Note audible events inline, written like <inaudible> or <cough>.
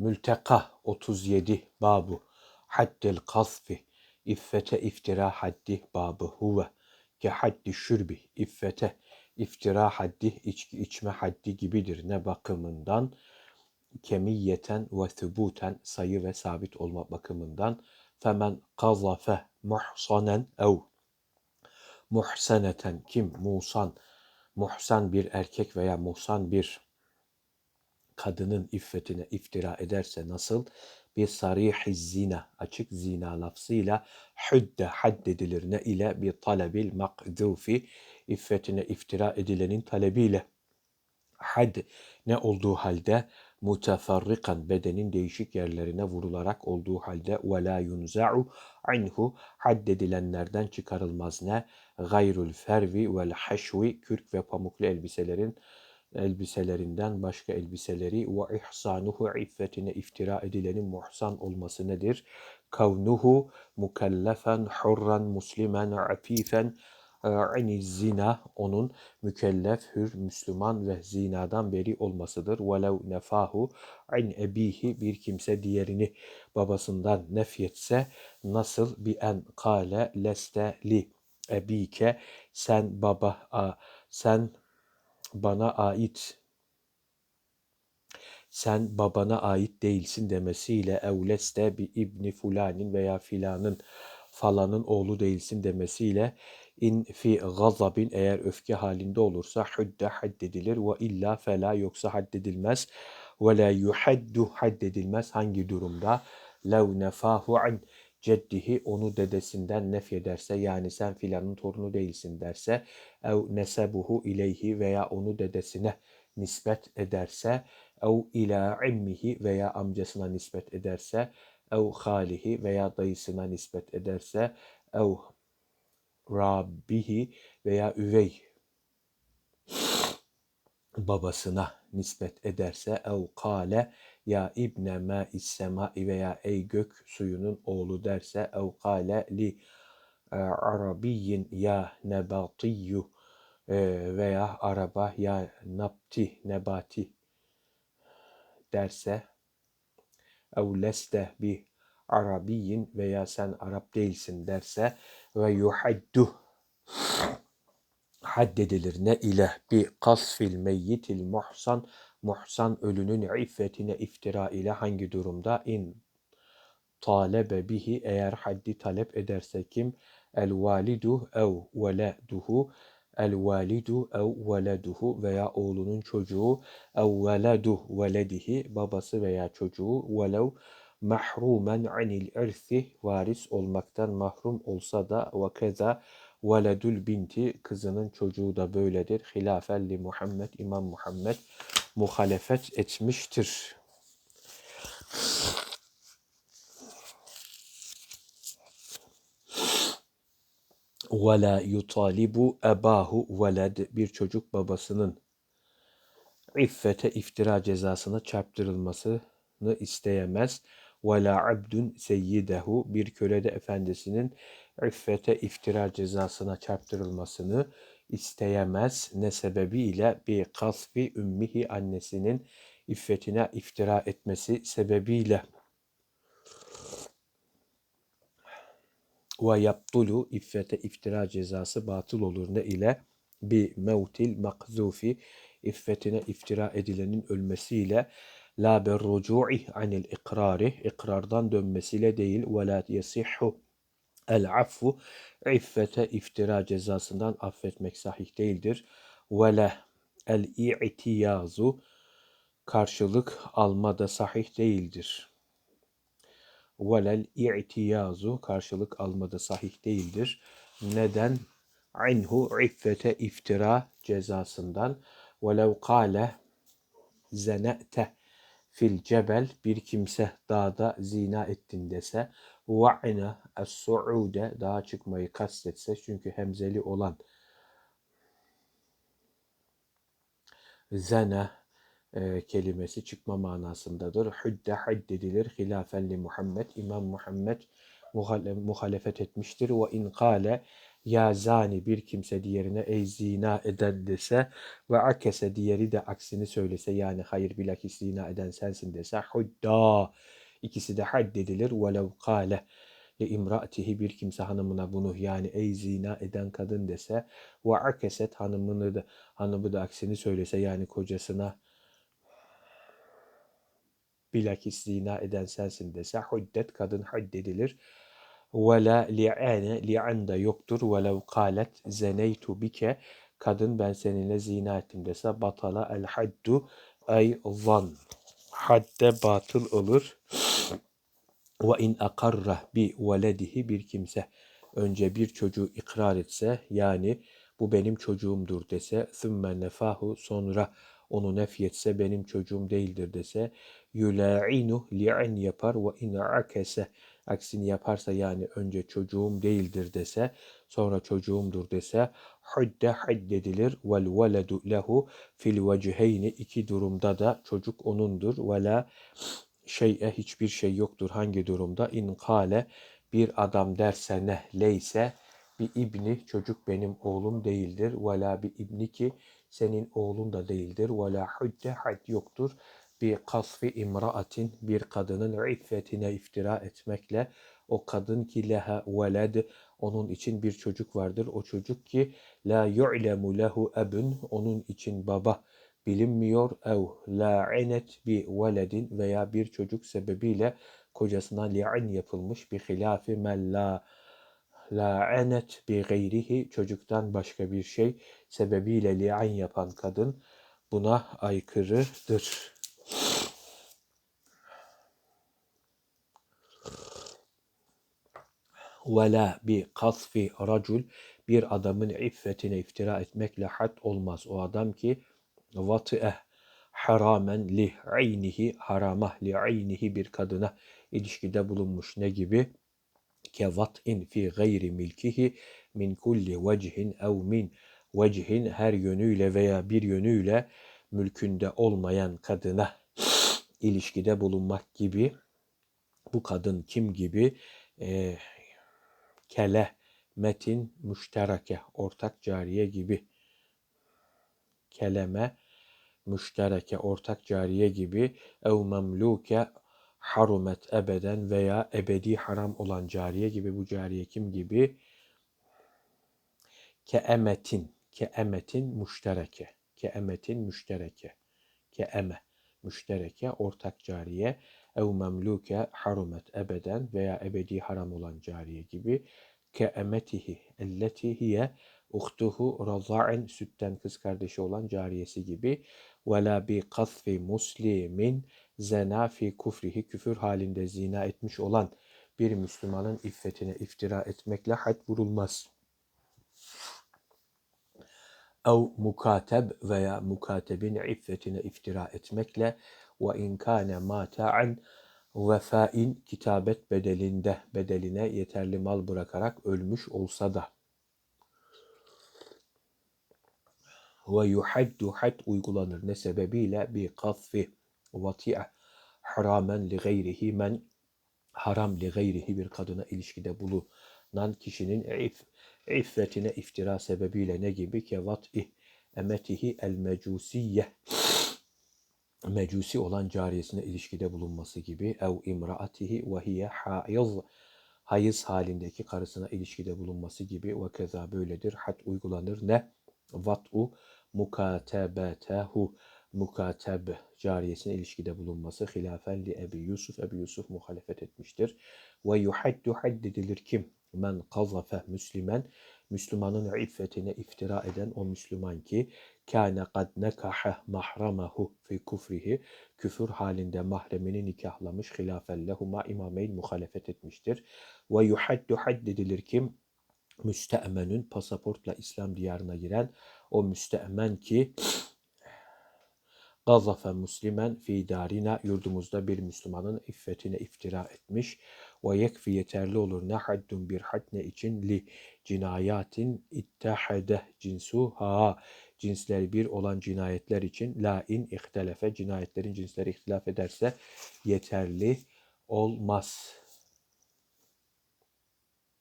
Mülteka 37 babu. Haddel kasfi iffete iftira haddi babı huve. Ke haddi şürbi iffete iftira haddi içki içme haddi gibidir. Ne bakımından? Kemiyeten ve thubuten sayı ve sabit olma bakımından. Femen kazafe muhsanen ev. Muhseneten kim? Musan muhsan bir erkek veya muhsan bir kadının iffetine iftira ederse nasıl? Bir sarih zina açık zina lafzıyla hudde haddedilir ne ile bir talebil makdufi iffetine iftira edilenin talebiyle. Had ne olduğu halde muteferrikan bedenin değişik yerlerine vurularak olduğu halde ve la yunza'u anhu haddedilenlerden çıkarılmaz ne? Gayrul fervi vel haşvi kürk ve pamuklu elbiselerin elbiselerinden başka elbiseleri ve ihsanuhu iffetine iftira edilenin muhsan olması nedir? Kavnuhu mukellefen hurran muslimen afifen ani zina onun mükellef, hür, Müslüman ve zinadan beri olmasıdır. Velev nefahu an ebihi bir kimse diğerini babasından nefyetse nasıl bi en kale leste li ebike sen baba a, sen bana ait. Sen babana ait değilsin demesiyle evleste bir ibni fulanin veya filanın falanın oğlu değilsin demesiyle in fi gazabin eğer öfke halinde olursa hudde haddedilir ve illa fela yoksa haddedilmez ve la yuhaddu haddedilmez hangi durumda? Lev nefahu an ceddihi onu dedesinden nef ederse yani sen filanın torunu değilsin derse ev nesebuhu ileyhi veya onu dedesine nispet ederse ev ila immihi veya amcasına nispet ederse ev halihi veya dayısına nispet ederse ev rabbihi veya üvey babasına nispet ederse ev kale ya ibne ma semai veya ey gök suyunun oğlu derse ev kale li e, arabiyyin ya nebatiyyu e, veya araba ya napti nebati derse ev leste bi arabiyyin veya sen Arap değilsin derse ve yuhaddu haddedilir ne ile bi kasfil meyyitil muhsan muhsan ölünün iffetine iftira ile hangi durumda? İn talebe bihi eğer haddi talep ederse kim? El validu ev veleduhu el validu ev veleduhu veya oğlunun çocuğu ev veledu veledihi babası veya çocuğu velev mahrumen anil irsi varis olmaktan mahrum olsa da ve keza veledül binti kızının çocuğu da böyledir. Hilafelli Muhammed İmam Muhammed muhalefet etmiştir. Ve la yutalibu ebahu veled bir çocuk babasının iffete iftira cezasına çarptırılmasını isteyemez. Ve la abdun seyyidehu bir köle de efendisinin iffete iftira cezasına çarptırılmasını isteyemez. Ne sebebiyle bir kasfi ümmihi annesinin iffetine iftira etmesi sebebiyle. Ve yaptulu iffete iftira cezası batıl olur ne ile? Bi mevtil makzufi iffetine iftira edilenin ölmesiyle la berrucu'i anil ikrari ikrardan dönmesiyle değil ve la yasihhu el affu iffete iftira cezasından affetmek sahih değildir. Ve le el i'tiyazu karşılık alma da sahih değildir. Velel i'tiyazu karşılık alma da sahih değildir. Neden? Anhu iffete iftira cezasından velev kâle zene'te fil cebel bir kimse dağda zina ettin dese va'ine es-su'ude dağa çıkmayı kastetse çünkü hemzeli olan zene e, kelimesi çıkma manasındadır. Hudde haddedilir hilafen li Muhammed. İmam Muhammed muhalefet etmiştir. Ve in kâle ya zani bir kimse diğerine ey zina eden dese ve akese diğeri de aksini söylese yani hayır bilakis zina eden sensin dese hudda ikisi de haddedilir velev kâle li bir kimse hanımına bunu yani ey zina eden kadın dese ve akeset hanımını da hanımı da aksini söylese yani kocasına bilakis zina eden sensin dese huddet kadın haddedilir. Ve la li'ane li'an da yoktur. Velev kalet zeneytu bike kadın ben seninle zina ettim dese batala el haddu ay zan. Hadde batıl olur. Ve in akarra bi veledihi bir kimse önce bir çocuğu ikrar etse yani bu benim çocuğumdur dese thümme nefahu sonra onu nefyetse benim çocuğum değildir dese yula'inu li'an yapar ve in akese aksini yaparsa yani önce çocuğum değildir dese sonra çocuğumdur dese hudde haddedilir vel veledu lehu fil veciheyni iki durumda da çocuk onundur. Ve la şey'e hiçbir şey yoktur. Hangi durumda? İn kale bir adam derse ne? Leyse bir ibni çocuk benim oğlum değildir. Ve la bir ibni ki senin oğlun da değildir. Ve la hudde had yoktur. Bir kasfi imraatin bir kadının iffetine iftira etmekle o kadın ki leha veled onun için bir çocuk vardır. O çocuk ki la yu'lemu lehu ebun onun için baba bilinmiyor ev la'inet bi veledin veya bir çocuk sebebiyle kocasına li'an yapılmış bir hilafi men la la'anet bi gayrihi çocuktan başka bir şey sebebiyle li'an yapan kadın buna aykırıdır. ve la bi kasfi racul bir adamın iffetine iftira etmekle had olmaz. O adam ki vatı'eh haramen li aynihi harama li aynihi bir kadına ilişkide bulunmuş ne gibi? Ke vat'in fi gayri milkihi min kulli vecihin ev min vecihin her yönüyle veya bir yönüyle mülkünde olmayan kadına ilişkide bulunmak gibi bu kadın kim gibi e, kele, metin, müştereke, ortak cariye gibi. Keleme, müştereke, ortak cariye gibi. Ev memluke, harumet ebeden veya ebedi haram olan cariye gibi. Bu cariye kim gibi? Keemetin, keemetin müştereke, keemetin müştereke, keeme, müştereke, ortak cariye ev memluke harumet ebeden veya ebedi haram olan cariye gibi ke emetihi elleti hiye uhtuhu raza'en sütten kız kardeşi olan cariyesi gibi ve la bi kasfi muslimin zena fi kufrihi küfür halinde zina etmiş olan bir Müslümanın iffetine iftira etmekle had vurulmaz. Ev mukateb veya mukatebin iffetine iftira etmekle ve in kâne mata'an vefain kitabet bedelinde bedeline yeterli mal bırakarak ölmüş olsa da ve yuhaddu had uygulanır. Ne sebebiyle? bir kasfi vati'a haramen li gayrihi men haram li gayrihi bir kadına ilişkide bulunan kişinin if, iffetine iftira sebebiyle ne gibi? Ki vat'i emetihi el mecusiyye mecusi olan cariyesine ilişkide bulunması gibi. Ev imraatihi ve hiye haiz hayız halindeki karısına ilişkide bulunması gibi. Ve keza böyledir. Hat uygulanır. Ne? Vat'u mukatebetehu mukateb cariyesine ilişkide bulunması hilafen li Ebi Yusuf. Ebi Yusuf muhalefet etmiştir. Ve yuhaddu haddedilir kim? Men kazafe müslimen Müslümanın iffetine iftira eden o Müslüman ki kâne kad nekaha mahramahu fi kufrihi küfür halinde mahremini nikahlamış hilafen lehuma imameyn muhalefet etmiştir. Ve yuhaddu haddedilir kim? Müste'menün pasaportla İslam diyarına giren o müste'men ki <clears throat> gazafe muslimen fi darina yurdumuzda bir Müslümanın iffetine iftira etmiş ve yekfi yeterli olur ne haddun bir had ne için li cinayatin ittehade cinsuha cinsleri bir olan cinayetler için la in ihtelefe cinayetlerin cinsleri ihtilaf ederse yeterli olmaz.